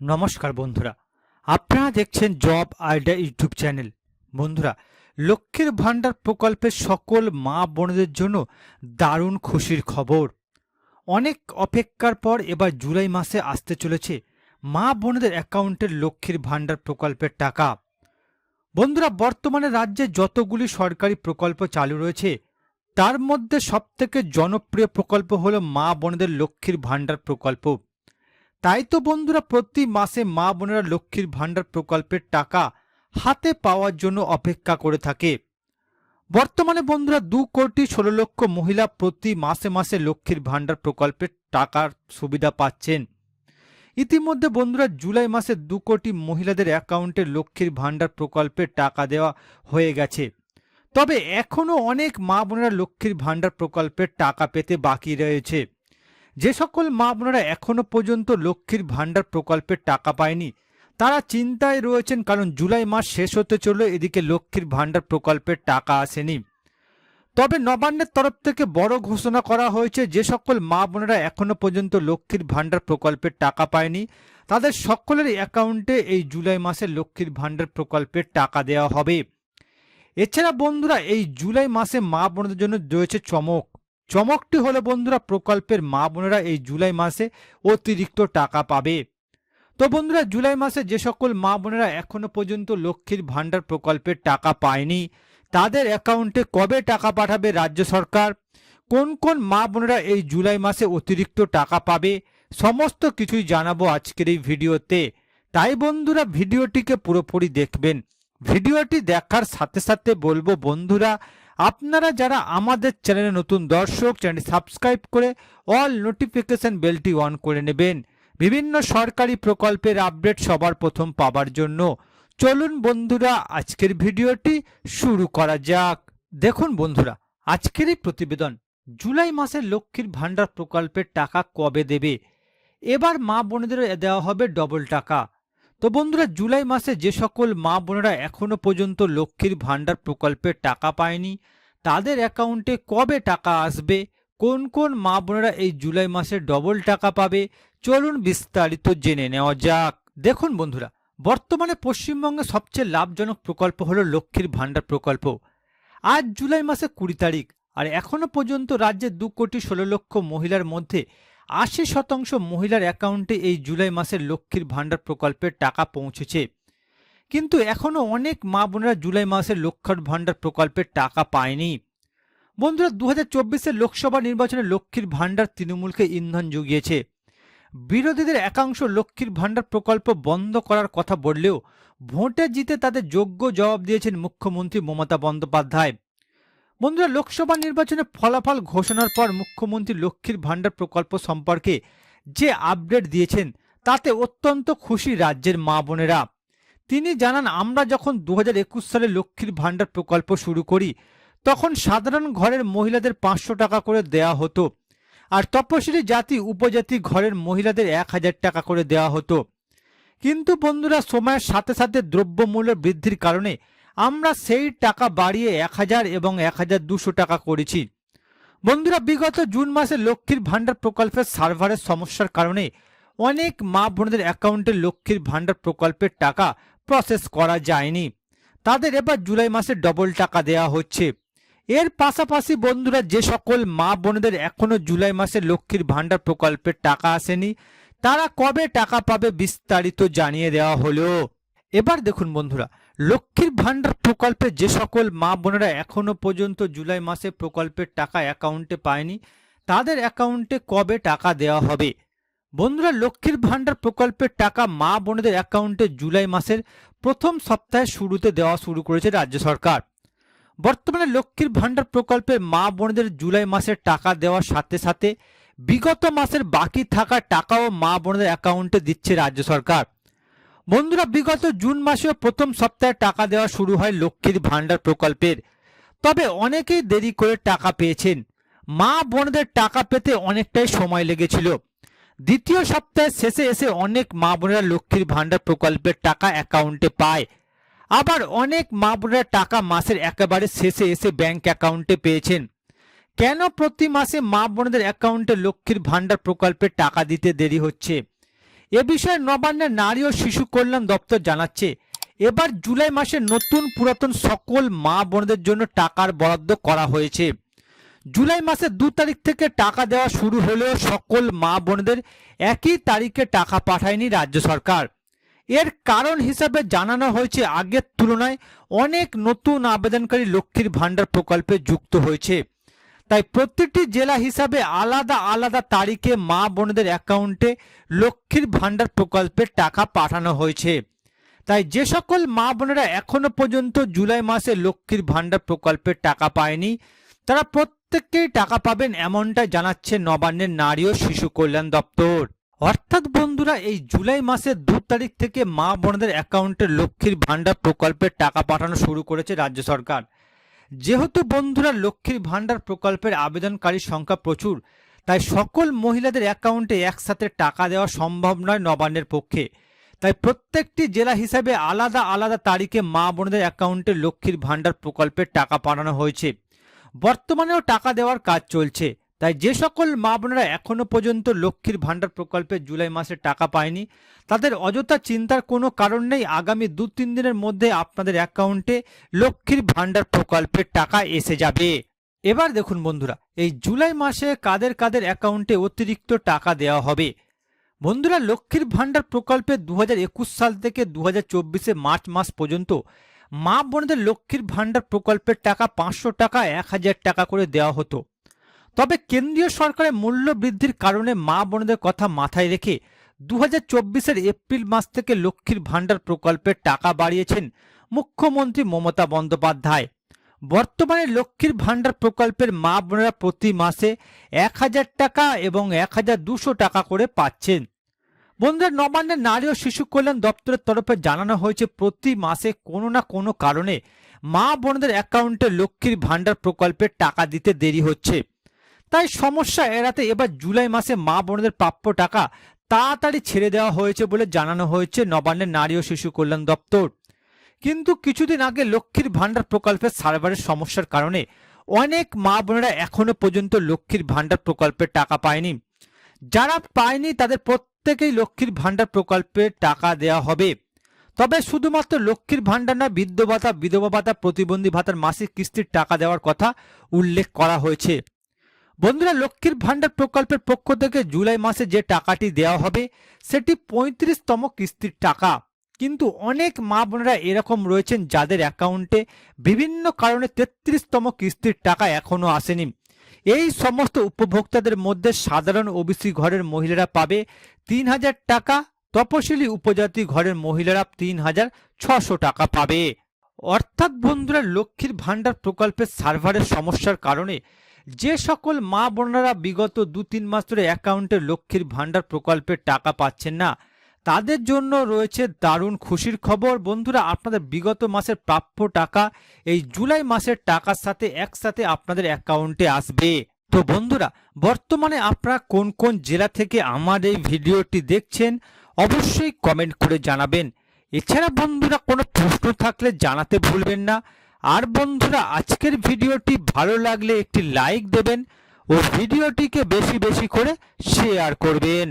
নমস্কার বন্ধুরা। আপনারা দেখছেন জব আইডিয়া ইউটিউব চ্যানেল। বন্ধুরা, লক্ষ্মীর ভাণ্ডার প্রকল্পের সকল মা বোনদের জন্য দারুণ খুশির খবর। অনেক অপেক্ষার পর এবার জুলাই মাসে আসতে চলেছে মা বোনদের অ্যাকাউন্টের লক্ষ্মীর ভাণ্ডার প্রকল্পের টাকা। বন্ধুরা, বর্তমানে রাজ্যে যতগুলি সরকারি প্রকল্প চালু রয়েছে, তার মধ্যে সবথেকে জনপ্রিয় প্রকল্প হলো মা বোনদের লক্ষ্মীর ভাণ্ডার প্রকল্প। তাই তো বন্ধুরা প্রতি মাসে মা বোনেরা লক্ষ্মীর ভাণ্ডার প্রকল্পের টাকা হাতে পাওয়ার জন্য অপেক্ষা করে থাকে। বর্তমানে বন্ধুরা দু কোটি ষোলো লক্ষ মহিলা প্রতি মাসে মাসে লক্ষ্মীর ভাণ্ডার প্রকল্পের টাকার সুবিধা পাচ্ছেন। ইতিমধ্যে বন্ধুরা জুলাই মাসে দু কোটি মহিলাদের অ্যাকাউন্টে লক্ষ্মীর ভাণ্ডার প্রকল্পের টাকা দেওয়া হয়ে গেছে। তবে এখনও অনেক মা বোনেরা লক্ষ্মীর ভাণ্ডার প্রকল্পের টাকা পেতে বাকি রয়েছে। যে সকল মা বোনেরা এখনও পর্যন্ত লক্ষ্মীর ভাণ্ডার প্রকল্পের টাকা পায়নি, তারা চিন্তায় রয়েছেন কারণ জুলাই মাস শেষ হতে চলল এদিকে লক্ষ্মীর ভাণ্ডার প্রকল্পের টাকা আসেনি। তবে নবান্নের তরফ থেকে বড় ঘোষণা করা হয়েছে, যে সকল মা বোনেরা এখনও পর্যন্ত লক্ষ্মীর ভাণ্ডার প্রকল্পের টাকা পায়নি, তাদের সকলের অ্যাকাউন্টে এই জুলাই মাসে লক্ষ্মীর ভাণ্ডার প্রকল্পের টাকা দেওয়া হবে। এছাড়া বন্ধুরা, এই জুলাই মাসে মা বোনদের জন্য রয়েছে চমক। চমকটি হলো বন্ধুরা প্রকল্পের মা বোনেরা এই জুলাই মাসে অতিরিক্ত টাকা পাবে। তো বন্ধুরা জুলাই মাসে যে সকল মা বোনেরা এখনও পর্যন্ত লক্ষ্মীর ভাণ্ডার প্রকল্পের টাকা পায়নি, তাদের অ্যাকাউন্টে কবে টাকা পাঠাবে রাজ্য সরকার? কোন কোন মা বোনেরা এই জুলাই মাসে অতিরিক্ত টাকা পাবে? সমস্ত কিছুই জানাব আজকের এই ভিডিওতে। তাই বন্ধুরা ভিডিওটিকে পুরোপুরি দেখবেন। ভিডিওটি দেখার সাথে সাথে বলব বন্ধুরা আপনারা যারা আমাদের চ্যানেলে নতুন দর্শক চ্যানেল সাবস্ক্রাইব করে অল নোটিফিকেশন বেলটি অন করে নেবেন। বিভিন্ন সরকারি প্রকল্পের আপডেট সবার প্রথম পাবার জন্য। চলুন বন্ধুরা, আজকের ভিডিওটি শুরু করা যাক। দেখুন বন্ধুরা আজকের এই প্রতিবেদন। জুলাই মাসে লক্ষ্মীর ভাণ্ডার প্রকল্পের টাকা কবে দেবে? এবার মা বোনেদের দেওয়া হবে ডবল টাকা। তো বন্ধুরা, জুলাই মাসে যে সকল মা বোনেরা এখনও পর্যন্ত লক্ষ্মীর ভাণ্ডার প্রকল্পের টাকা পায়নি তাদের অ্যাকাউন্টে কবে টাকা আসবে? কোন কোন মা বোনেরা এই জুলাই মাসে ডবল টাকা পাবে? চলুন বিস্তারিত জেনে নেওয়া যাক। দেখুন বন্ধুরা, বর্তমানে পশ্চিমবঙ্গে সবচেয়ে লাভজনক প্রকল্প হলো লক্ষ্মীর ভাণ্ডার প্রকল্প। আজ জুলাই মাসে কুড়ি তারিখ আর এখনও পর্যন্ত রাজ্যে দু কোটি ষোলো লক্ষ মহিলার মধ্যে আশি শতাংশ মহিলার অ্যাকাউন্টে এই জুলাই মাসের লক্ষ্মীর ভাণ্ডার প্রকল্পের টাকা পৌঁছেছে। কিন্তু এখনও অনেক মা বোনেরা জুলাই মাসের লক্ষ্মীর ভাণ্ডার প্রকল্পের টাকা পায়নি। বন্ধুরা দু হাজার লোকসভা নির্বাচনে লক্ষ্মীর ভাণ্ডার তৃণমূলকে ইন্ধন জুগিয়েছে। বিরোধীদের একাংশ লক্ষ্মীর ভাণ্ডার প্রকল্প বন্ধ করার কথা বললেও ভোটে জিতে তাদের যোগ্য জবাব দিয়েছেন মুখ্যমন্ত্রী মমতা বন্দ্যোপাধ্যায়। বন্ধুরা, লোকসভা নির্বাচনে ফলাফল ঘোষণার পর মুখ্যমন্ত্রী লক্ষ্মীর ভাণ্ডার প্রকল্প সম্পর্কে যে আপডেট দিয়েছেন, তাতে অত্যন্ত খুশি রাজ্যের মা বোনেরা। তিনি জানান, আমরা যখন দু হাজার একুশ সালে লক্ষ্মীর ভাণ্ডার প্রকল্প শুরু করি, তখন সাধারণ ঘরের মহিলাদের পাঁচশো টাকা করে দেয়া হতো। আর তপশিলি জাতি উপজাতি ঘরের মহিলাদের এক হাজার টাকা করে দেওয়া হতো। কিন্তু বন্ধুরা, সময়ের সাথে সাথে দ্রব্যমূল্য বৃদ্ধির কারণে আমরা সেই টাকা বাড়িয়ে এক হাজার এবং এক হাজার দুশো টাকা করেছি। বন্ধুরা, বিগত জুন মাসে লক্ষ্মীর ভাণ্ডার প্রকল্পের সার্ভারের সমস্যার কারণে অনেক মা বোনদের অ্যাকাউন্টে লক্ষ্মীর ভাণ্ডার প্রকল্পের টাকা প্রসেস করা যায়নি। তাদের এবার জুলাই মাসে ডবল টাকা দেওয়া হচ্ছে। এর পাশাপাশি বন্ধুরা, যে সকল মা বোনদের এখনও জুলাই মাসে লক্ষ্মীর ভাণ্ডার প্রকল্পের টাকা আসেনি, তারা কবে টাকা পাবে বিস্তারিত জানিয়ে দেওয়া হলো। এবার দেখুন বন্ধুরা, লক্ষ্মীর ভাণ্ডার প্রকল্পে যে সকল মা বোনেরা এখনও পর্যন্ত জুলাই মাসে প্রকল্পের টাকা অ্যাকাউন্টে পায়নি, তাদের অ্যাকাউন্টে কবে টাকা দেওয়া হবে? বন্ধুরা, লক্ষ্মীর ভাণ্ডার প্রকল্পের টাকা মা বোনেদের অ্যাকাউন্টে জুলাই মাসের প্রথম সপ্তাহে শুরুতে দেওয়া শুরু করেছে রাজ্য সরকার। বর্তমানে লক্ষ্মীর ভাণ্ডার প্রকল্পের মা বোনদের জুলাই মাসের টাকা দেওয়ার সাথে সাথে বিগত মাসের বাকি থাকা টাকাও মা বোনদের অ্যাকাউন্টে দিচ্ছে রাজ্য সরকার। বন্ধুরা, বিগত জুন মাসেও প্রথম সপ্তাহে টাকা দেওয়া শুরু হয় লক্ষ্মীর ভাণ্ডার প্রকল্পের। তবে অনেকেই দেরি করে টাকা পেয়েছেন। মা বোনদের টাকা পেতে অনেকটাই সময় লেগেছিল। দ্বিতীয় সপ্তাহের শেষে এসে অনেক মা বোনেরা লক্ষ্মীর ভাণ্ডার প্রকল্পের টাকা অ্যাকাউন্টে পায়। আবার অনেক মা বোনেরা টাকা মাসের একেবারে শেষে এসে ব্যাংক অ্যাকাউন্টে পেয়েছেন। কেন প্রতি মাসে মা বোনদের অ্যাকাউন্টে লক্ষ্মীর ভাণ্ডার প্রকল্পের টাকা দিতে দেরি হচ্ছে? এ বিষয়ে নবান্নের নারী ও শিশু কল্যাণ দপ্তর জানাচ্ছে, এবার জুলাই মাসে নতুন পুরাতন সকল মা বোনদের জন্য টাকার বরাদ্দ করা হয়েছে। জুলাই মাসের দু তারিখ থেকে টাকা দেওয়া শুরু হলেও সকল মা বোনদের একই তারিখে টাকা পাঠায়নি রাজ্য সরকার। এর কারণ হিসাবে জানানো হয়েছে, আগের তুলনায় অনেক নতুন আবেদনকারী লক্ষ্মীর ভাণ্ডার প্রকল্পে যুক্ত হয়েছে। তাই প্রতিটি জেলা হিসাবে আলাদা আলাদা তারিখে মা বোনদের অ্যাকাউন্টে লক্ষ্মীর ভাণ্ডার প্রকল্পের টাকা পাঠানো হয়েছে। তাই যে সকল মা বোনেরা এখনও পর্যন্ত জুলাই মাসে লক্ষ্মীর ভাণ্ডার প্রকল্পের টাকা পায়নি, তারা প্রত্যেককেই টাকা পাবেন এমনটাই জানাচ্ছে নবান্নের নারী ও শিশু কল্যাণ দপ্তর। অর্থাৎ বন্ধুরা, এই জুলাই মাসের দু তারিখ থেকে মা বোনদের অ্যাকাউন্টে লক্ষ্মীর ভাণ্ডার প্রকল্পের টাকা পাঠানো শুরু করেছে রাজ্য সরকার। যেহেতু বন্ধুরা, লক্ষ্মীর ভাণ্ডার প্রকল্পের আবেদনকারীর সংখ্যা প্রচুর, তাই সকল মহিলাদের অ্যাকাউন্টে একসাথে টাকা দেওয়া সম্ভব নয় নবান্নের পক্ষে। তাই প্রত্যেকটি জেলা হিসাবে আলাদা আলাদা তারিখে মা বোনদের অ্যাকাউন্টে লক্ষ্মীর ভাণ্ডার প্রকল্পের টাকা পাঠানো হয়েছে। বর্তমানেও টাকা দেওয়ার কাজ চলছে। তাই যে সকল মা বোনেরা এখনও পর্যন্ত লক্ষ্মীর ভাণ্ডার প্রকল্পে জুলাই মাসে টাকা পায়নি, তাদের অযথা চিন্তার কোনো কারণ নেই। আগামী দু তিন দিনের মধ্যে আপনাদের অ্যাকাউন্টে লক্ষ্মীর ভাণ্ডার প্রকল্পের টাকা এসে যাবে। এবার দেখুন বন্ধুরা, এই জুলাই মাসে কাদের কাদের অ্যাকাউন্টে অতিরিক্ত টাকা দেওয়া হবে? বন্ধুরা, লক্ষ্মীর ভাণ্ডার প্রকল্পে দু হাজার একুশ সাল থেকে দু হাজার মার্চ মাস পর্যন্ত মা বোনদের লক্ষ্মীর ভাণ্ডার প্রকল্পের টাকা পাঁচশো টাকা, এক হাজার টাকা করে দেওয়া হতো। তবে কেন্দ্রীয় সরকারের মূল্য বৃদ্ধির কারণে মা বোনদের কথা মাথায় রেখে দু হাজার এপ্রিল মাস থেকে লক্ষ্মীর ভাণ্ডার প্রকল্পের টাকা বাড়িয়েছেন মুখ্যমন্ত্রী মমতা বন্দ্যোপাধ্যায়। বর্তমানে লক্ষ্মীর ভাণ্ডার প্রকল্পের মা বোনেরা প্রতি মাসে এক হাজার টাকা এবং এক হাজার দুশো টাকা করে পাচ্ছেন। বন্ধুরা, নবান্নের নারী ও শিশু কল্যাণ দপ্তরের তরফে জানানো হয়েছে, প্রতি মাসে কোনো না কোনো কারণে মা বোনদের অ্যাকাউন্টে লক্ষ্মীর ভাণ্ডার প্রকল্পের টাকা দিতে দেরি হচ্ছে। তাই সমস্যা এড়াতে এবার জুলাই মাসে মা বোনদের প্রাপ্য টাকা তাড়াতাড়ি ছেড়ে দেওয়া হয়েছে বলে জানানো হয়েছে নবান্নের নারী ও শিশু কল্যাণ দপ্তর। কিন্তু কিছুদিন আগে লক্ষ্মীর ভাণ্ডার প্রকল্পের সার্ভারের সমস্যার কারণে অনেক মা বোনেরা এখনও পর্যন্ত লক্ষ্মীর ভাণ্ডার প্রকল্পের টাকা পায়নি। যারা পায়নি তাদের প্রত্যেকেই লক্ষ্মীর ভাণ্ডার প্রকল্পে টাকা দেওয়া হবে। তবে শুধুমাত্র লক্ষ্মীর ভাণ্ডার না বৃদ্ধ ভাতা, বিধবা ভাতা, প্রতিবন্ধী ভাতার মাসিক কিস্তির টাকা দেওয়ার কথা উল্লেখ করা হয়েছে। বন্ধুরা, লক্ষ্মীর ভাণ্ডার প্রকল্পের পক্ষ থেকে জুলাই মাসে যে টাকাটি দেওয়া হবে, সেটি পঁয়ত্রিশতম কিস্তির টাকা। কিন্তু অনেক মা বোনেরা এরকম রয়েছেন যাদের অ্যাকাউন্টে বিভিন্ন কারণে তেত্রিশতম কিস্তির টাকা এখনও আসেনি। এই সমস্ত উপভোক্তাদের মধ্যে সাধারণ ওবিসি ঘরের মহিলারা পাবে তিন হাজার টাকা, তপশিলি উপজাতি ঘরের মহিলারা তিন হাজার ছশো টাকা পাবে। অর্থাৎ বন্ধুরা, লক্ষ্মীর ভাণ্ডার প্রকল্পের সার্ভারের সমস্যার কারণে যে সকল মা বোনেরা বিগত দু তিন মাস ধরে অ্যাকাউন্টে লক্ষ্মীর ভাণ্ডার প্রকল্পের টাকা পাচ্ছেন না তাদের জন্য রয়েছে দারুণ খুশির খবর। বন্ধুরা, আপনাদের বিগত মাসের প্রাপ্য টাকা এই জুলাই মাসের টাকার সাথে একসাথে আপনাদের অ্যাকাউন্টে আসবে। তো বন্ধুরা, বর্তমানে আপনারা কোন কোন জেলা থেকে আমার এই ভিডিওটি দেখছেন, অবশ্যই কমেন্ট করে জানাবেন। এছাড়া বন্ধুরা, কোনো প্রশ্ন থাকলে জানাতে ভুলবেন না। আর বন্ধুরা, আজকের ভিডিওটি ভালো লাগলে একটি লাইক দেবেন ও ভিডিওটিকে বেশি বেশি করে শেয়ার করবেন।